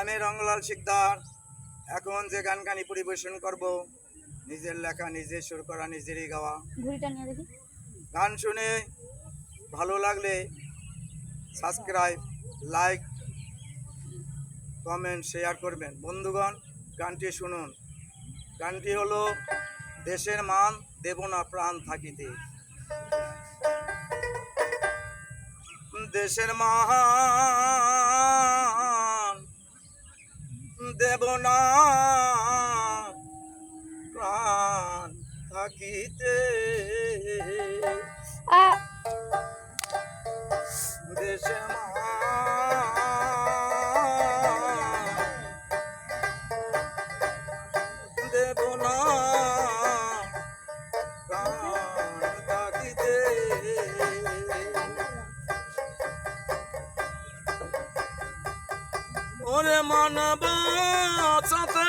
আমি রঙ্গলাল শিকদার। এখন যে গান গানি পরিবেশন করব নিজের লেখা নিজে সুর করা নিজেরই গাওয়া। গান শুনে ভালো লাগলে সাবস্ক্রাইব লাইক কমেন্ট শেয়ার করবেন। বন্ধুগণ গানটি শুনুন। গানটি হলো দেশের মান দেব না প্রাণ থাকিতে। দেশের মান দেব না। প্রাণ থাকিতে। আ ওরে মানব সাথে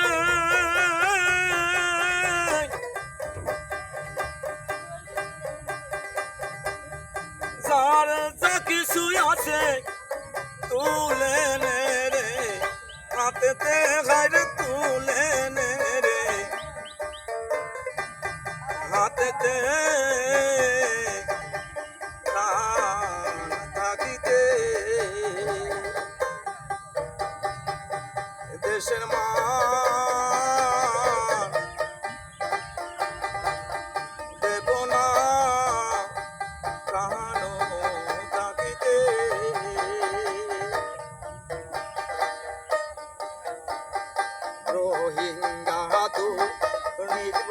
যার যা কিছু আছে, তুলে নে রে। হাতেতে গাইরে তুলে নে রে। হাতেতে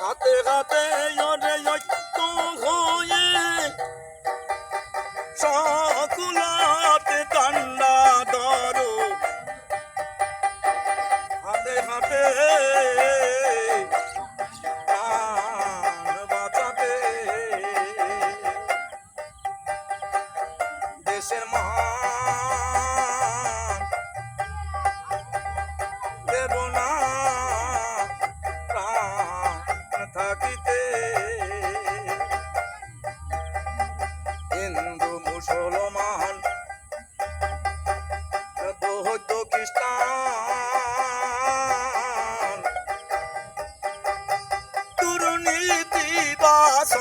হাতে হাতে হিন্দু মুসলমান বৌদ্ধ খ্রিস্টান। দুর্নীতি বাস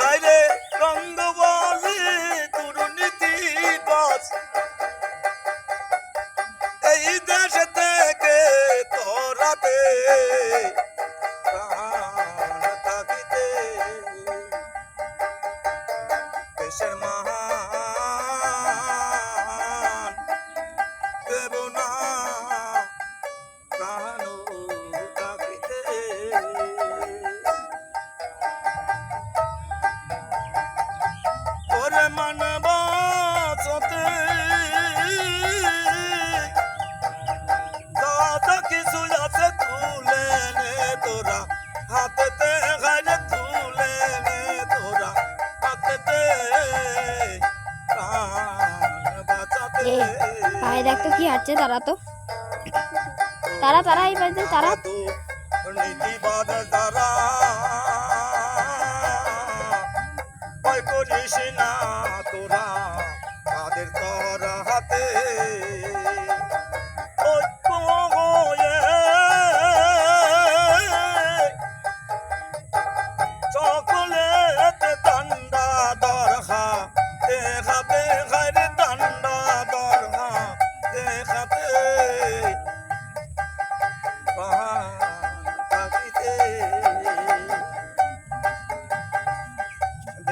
করাতে হাইরে রঙ্গ দুর্নীতি বাস এই দেশ থেকে তোরাতে পায়ে দেখ তো কি হাঁটছে তারা তো। তারা তারা এই পাশে তারা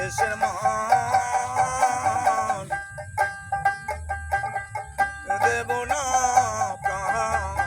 দেশের মহান। দেব না প্রাণ।